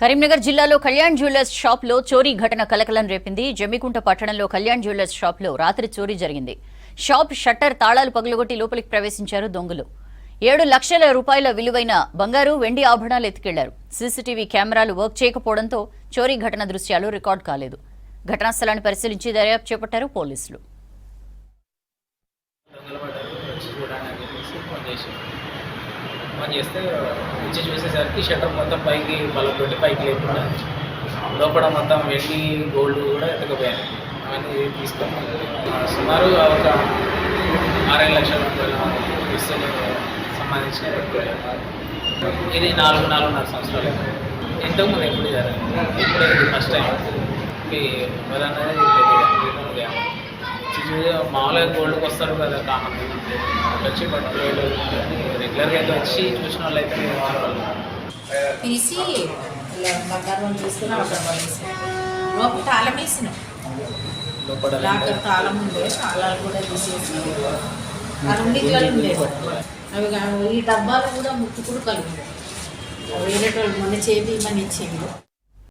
కరీంనగర్ జిల్లాలో కళ్యాణ్ జ్యువెలర్స్ షాప్లో చోరీ ఘటన కలకలం రేపింది. జమ్మికుంట పట్టణంలో కళ్యాణ్ జ్యువెలర్స్ షాప్లో రాత్రి చోరీ జరిగింది. షాప్ షట్టర్ తాళాలు పగులగొట్టి లోపలికి ప్రవేశించారు దొంగలు. ఏడు లక్షల రూపాయల విలువైన బంగారు వెండి ఆభరణాలు ఎత్తుకెళ్ళారు. సీసీటీవీ కెమెరాలు వర్క్ చేయకపోవడంతో చోరీ ఘటన దృశ్యాలు రికార్డు కాలేదు. ఘటనా స్థలాన్ని పరిశీలించి దర్యాప్తు చేపట్టారు పోలీసులు. ఆన్ చేస్తే వచ్చి చూసేసరికి షట్టర్ మొత్తం పైకి పలకొట్టి పైకి లేకుండా లోపల మొత్తం వెండి గోల్డ్ కూడా ఎత్తుకుపోయారు. అవన్నీ తీసుకొని ఆ, సుమారు ఒక ఆరేడు లక్షల రూపాయల వస్తువులు సంబంధించిన ఇది నాలుగు నాలుగున్నర సంవత్సరాలు. ఇంతకుముందు ఎప్పుడు జరగదు ఇప్పుడే ఫస్ట్ టైం ఇది మొదలన్నది మామూలుగా గోల్డ్కి వస్తారు కదా కామన్ వచ్చి పట్టుకోలేదు రెగ్యులర్గా అయితే వచ్చి చూసిన వాళ్ళు అయితే తీసి బంగారం తీసుకుని లోపల తాళం వేసిన. లోపల తాళం ఉండే తాళాలు కూడా తీసేసి ఆ అవి ఈ డబ్బాలు కూడా ముక్కు కూడా కలిగి వేరే వాళ్ళు మన చేతి మన ఇచ్చేది